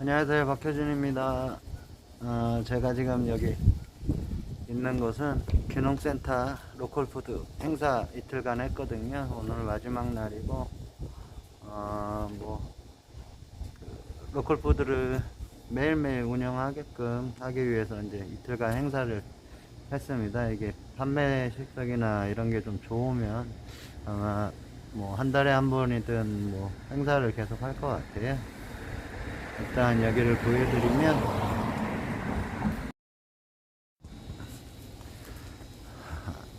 안녕하세요. 박효준입니다. 어, 제가 지금 여기 있는 곳은 귀농센터 로컬푸드 행사 이틀간 했거든요. 오늘 마지막 날이고 어, 뭐 로컬푸드를 매일매일 운영하게끔 하기 위해서 이제 이틀간 행사를 했습니다. 이게 판매 실적이나 이런 게 좀 좋으면 아마 뭐 한 달에 한 번이든 뭐 행사를 계속 할 것 같아요 일단 여기를 보여드리면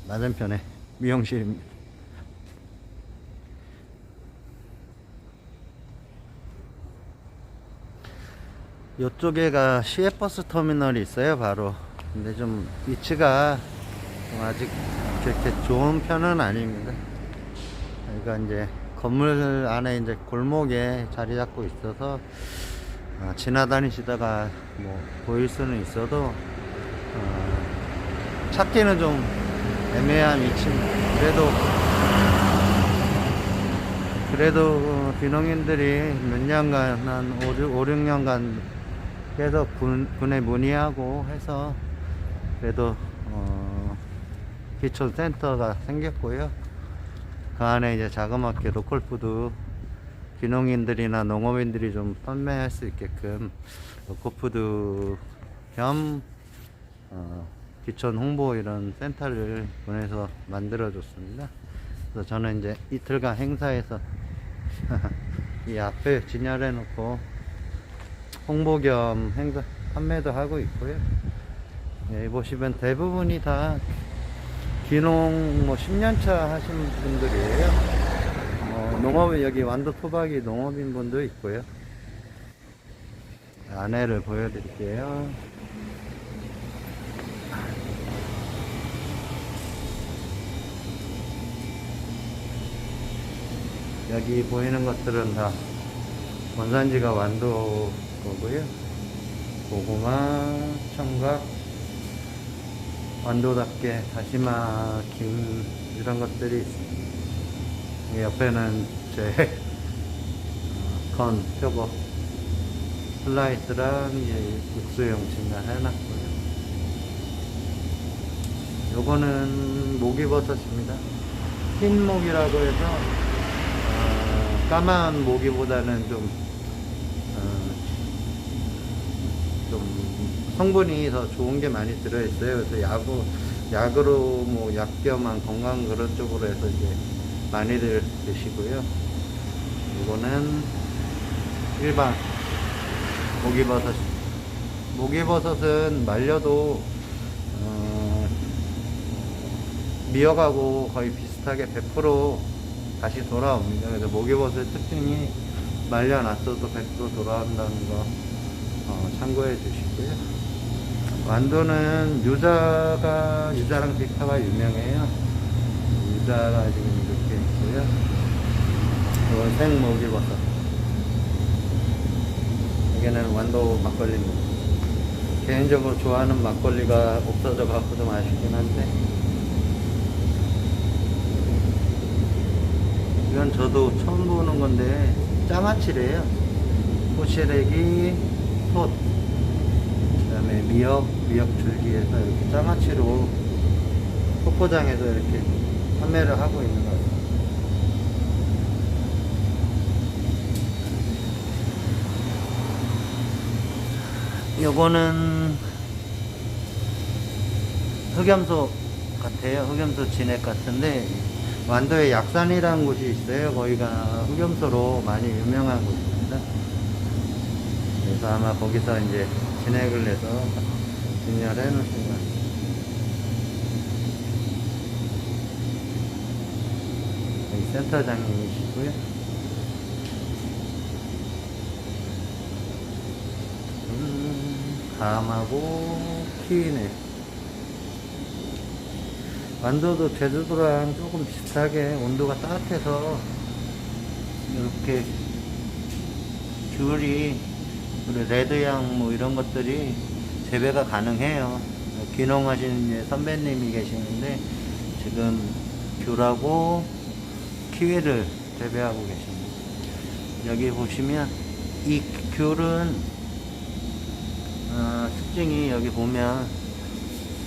맞은편에 미용실입니다. 이쪽에가 시외버스 터미널이 있어요, 바로. 근데 좀 위치가 좀 아직 그렇게 좋은 편은 아닙니다. 여기가 이제 건물 안에 이제 골목에 자리 잡고 있어서 아, 지나다니시다가 뭐 보일 수는 있어도 어, 찾기는 좀 애매한 위치입니다. 그래도 그래도 어, 귀농인들이 몇 년간 한 5, 5 6년간 계속 군, 군에 문의하고 해서 그래도 어, 기촌 센터가 생겼고요. 그 안에 이제 자그맣게 로컬푸드 귀농인들이나 농업인들이 좀 판매할 수 있게끔 로컬푸드 겸 어, 기촌 홍보 이런 센터를 보내서 만들어 줬습니다. 그래서 저는 이제 이틀간 행사에서 이 앞에 진열해 놓고 홍보 겸 행사 판매도 하고 있고요. 예, 보시면 대부분이 다 귀농 뭐 10년차 하신 분들이에요. 어, 농업은 여기 완도 토박이 농업인 분도 있고요. 안에를 보여드릴게요. 여기 보이는 것들은 다 원산지가 완도 거고요. 고구마, 청각, 완도답게 다시마, 김 이런 것들이 있습니다. 이 옆에는 제 건, 표고, 이제 육수용 진단 해놨고요. 요거는 모기버섯입니다. 흰 모기라고 해서 어, 까만 모기보다는 좀, 어, 좀 성분이 더 좋은 게 많이 들어있어요. 그래서 약으로, 약으로 뭐 약겸한 건강 그런 쪽으로 해서 이제 많이들 드시고요. 이거는 일반 모기버섯. 모기버섯은 말려도 어, 미역하고 거의 비슷하게 100% 다시 돌아옵니다. 그래서 모기버섯의 특징이 말려놨어도 100% 돌아온다는 거 어, 참고해 주시고요. 완도는 유자가 유자랑 비타가 유명해요. 유자가 지금 있고요. 이건 생모기버섯. 여기는 완도 막걸리입니다. 개인적으로 좋아하는 막걸리가 없어져 갖고 좀 아쉽긴 한데 이건 저도 처음 보는 건데 짜마치래요 호시래기 톳 그다음에 미역 미역 줄기에서 이렇게 짜마치로 포포장에서 이렇게 판매를 하고 있는 것 같아 요 요거는 흑염소 같아요. 흑염소 진액 같은데 완도에 약산이라는 곳이 있어요. 거기가 흑염소로 많이 유명한 곳입니다. 그래서 아마 거기서 이제 진액을 내서 진열해 놓으신 것 같아요. 센터장님이시고요. 음, 감하고 키위네. 완도도 제주도랑 조금 비슷하게 온도가 따뜻해서 이렇게 귤이 레드향 뭐 이런 것들이 재배가 가능해요. 귀농하신 이제 선배님이 계시는데 지금 귤하고 키위를 재배하고 계십니다. 여기 보시면 이 귤은 어, 특징이 여기 보면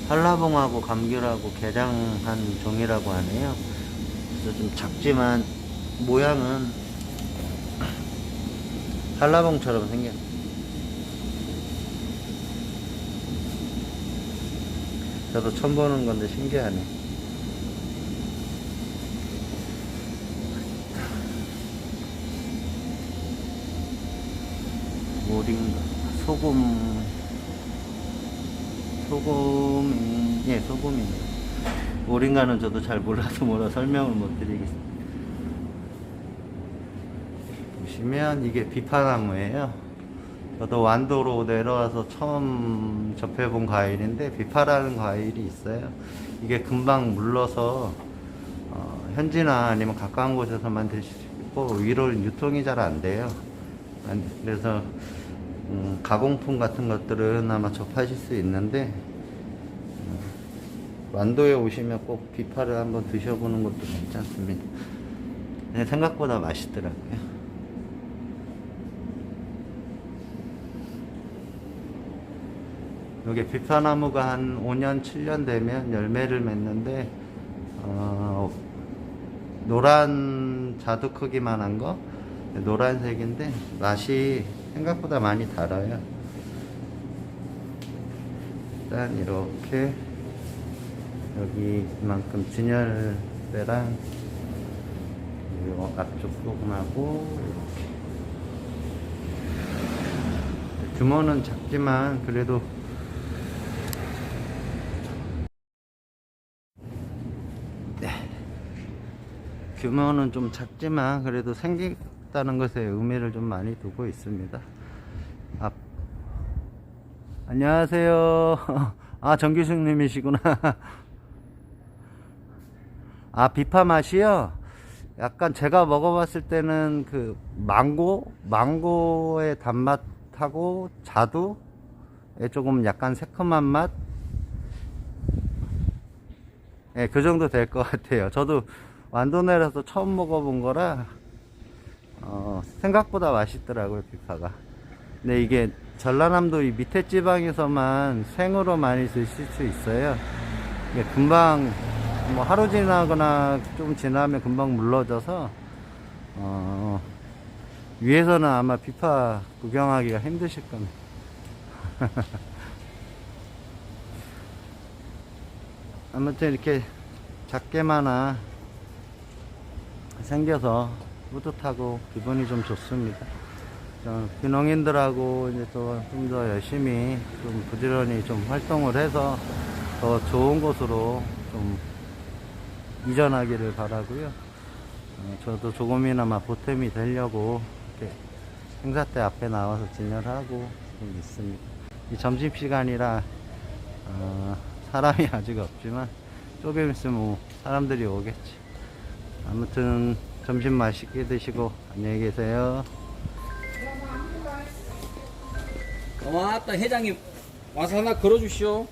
한라봉하고 감귤하고 개장한 종이라고 하네요. 그래서 좀 작지만 모양은 한라봉처럼 생겼. 저도 처음 보는 건데 신기하네. 모링가 소금 소금 예 소금입니다. 모링가는 저도 잘 몰라서 뭐라 설명을 못 드리겠습니다. 보시면 이게 비파나무예요. 저도 완도로 내려와서 처음 접해본 과일인데 비파라는 과일이 있어요. 이게 금방 물러서 어, 현지나 아니면 가까운 곳에서만 드실 수 있고 위로 유통이 잘 안 돼요. 안- 그래서 음, 가공품 같은 것들은 아마 접하실 수 있는데 음, 완도에 오시면 꼭 비파를 한번 드셔보는 것도 괜찮습니다. 네, 생각보다 맛있더라고요. 여기 비파나무가 한 5년, 7년 되면 열매를 맺는데, 어, 노란 자두 크기만 한 거, 노란색인데, 맛이 생각보다 많이 달아요. 일단 이렇게, 여기 이만큼 진열배랑, 그리고 앞쪽 소금하고, 이렇게. 규모는 작지만, 그래도 규모는 좀 작지만 그래도 생 겼다는 것에 의미를 좀 많이 두고 있습니다. 앞. 안녕하세요. 아, 정규승님이시구나. 아, 비파 맛이요? 약간 제가 먹어봤을 때는 그 망고? 망고의 단맛하고 자두에 조금 약간 새콤한 맛? 예, 그 정도 될 것 같아요. 저도 완도내라서 처음 먹어본 거라, 어, 생각보다 맛있더라고요, 비파가. 근데 이게 전라남도 이 밑에 지방에서만 생으로 많이 드실 수 있어요. 이게 금방, 뭐 하루 지나거나 좀 지나면 금방 물러져서, 어, 위에서는 아마 비파 구경하기가 힘드실 겁니다. 아무튼 이렇게 작게마나 생겨서 뿌듯하고 기분이 좀 좋습니다. 어, 귀농인들하고 이제 또좀더 열심히 좀 부지런히 좀 활동을 해서 더 좋은 곳으로 좀 이전하기를 바라고요. 어, 저도 조금이나마 보탬이 되려고 이렇게 행사 때 앞에 나와서 진열하고 좀 있습니다. 이 점심 시간이라 어, 사람이 아직 없지만 조금 있으면 뭐 사람들이 오겠지. 아무튼 점심 맛있게 드시고 안녕히 계세요. 고맙다 회장님 와서 하나 걸어주시오